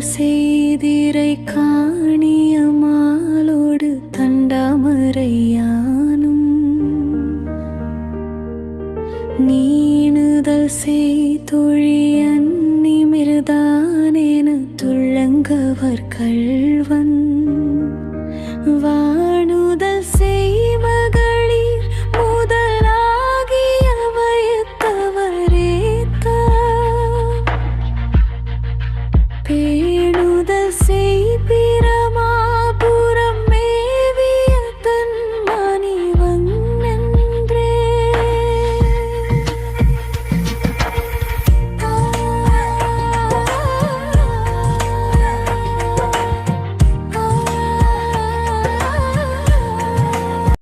செய்திரை காணியமாலோடு தண்டாமரையானும். நீணுதல் செய்தொழியன் நிமிர்தானென துள்ளங்கவர் கல்வன் வாணுதல் செய்மகளிர் முதலாகிய வயத்தவரேத்த. பேர் see